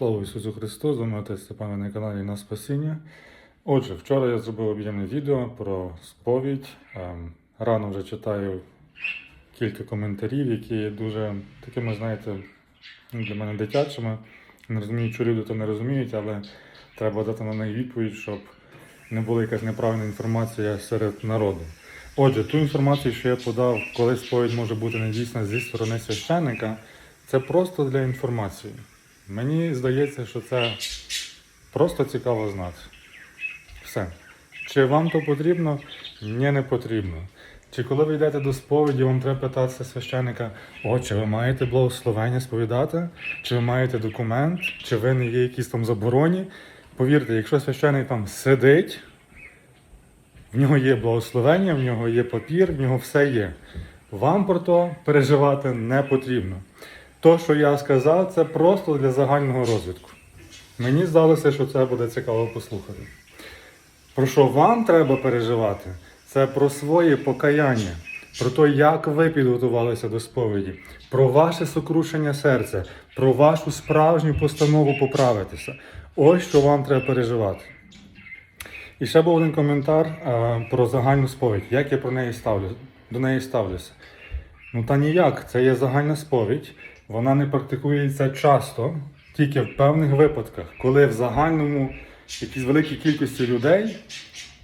Слава Ісусу Христу! З вами на каналі на Спасіння. Отже, вчора я зробив об'ємне відео про сповідь. Ем, Рано вже читаю кілька коментарів, які є дуже такими, знаєте, для мене дитячими. Не розумію, що люди то не розуміють, але треба дати на них відповідь, щоб не була якась неправильна інформація серед народу. Отже, ту інформацію, що я подав, коли сповідь може бути недійсна зі сторони священника, це просто для інформації. Мені здається, що це просто цікаво знати. Все. Чи вам то потрібно? Ні, не потрібно. Чи коли ви йдете до сповіді, вам треба питатися священника, о, чи ви маєте благословення сповідати? Чи ви маєте документ, чи ви не є якісь там забороні? Повірте, якщо священик там сидить, в нього є благословення, в нього є папір, в нього все є. Вам про то переживати не потрібно. То, що я сказав, це просто для загального розвитку. Мені здалося, що це буде цікаво послухати. Про що вам треба переживати, це про своє покаяння, про те, як ви підготувалися до сповіді, про ваше сокрушення серця, про вашу справжню постанову поправитися. Ось що вам треба переживати. І ще був один коментар е, про загальну сповідь, як я про неї ставлю, до неї ставлюся. Ну та ніяк, це є загальна сповідь. Вона не практикується часто, тільки в певних випадках, коли в загальному якійсь великій кількості людей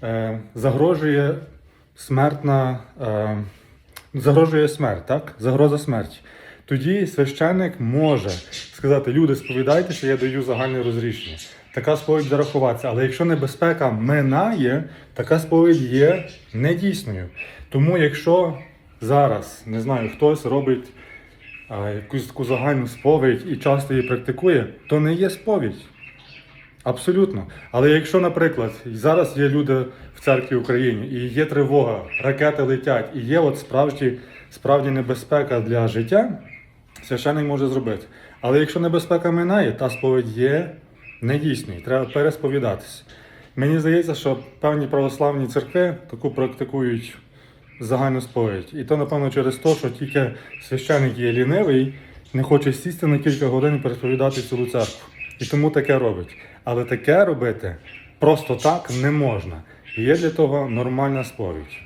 е, загрожує смертна, е, загрожує смерть, так? Загроза смерті. Тоді священник може сказати: люди, сповідайтеся, я даю загальне розрішення. Така сповідь зарахуватися. Але якщо небезпека минає, така сповідь є недійсною. Тому, якщо зараз не знаю, хтось робить якусь таку загальну сповідь і часто її практикує, то не є сповідь. Абсолютно. Але якщо, наприклад, зараз є люди в церкві Україні і є тривога, ракети летять, і є от справді, справді небезпека для життя, священник може зробити. Але якщо небезпека минає, та сповідь є недійсною, треба пересповідатися. Мені здається, що певні православні церкви таку практикують загальну сповідь. І то, напевно, через те, що тільки священик є лінивий, не хоче сісти на кілька годин і пересповідати цілу церкву. І тому таке робить. Але таке робити просто так не можна. І є для того нормальна сповідь.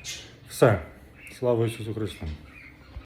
Все. Слава Ісусу Христу!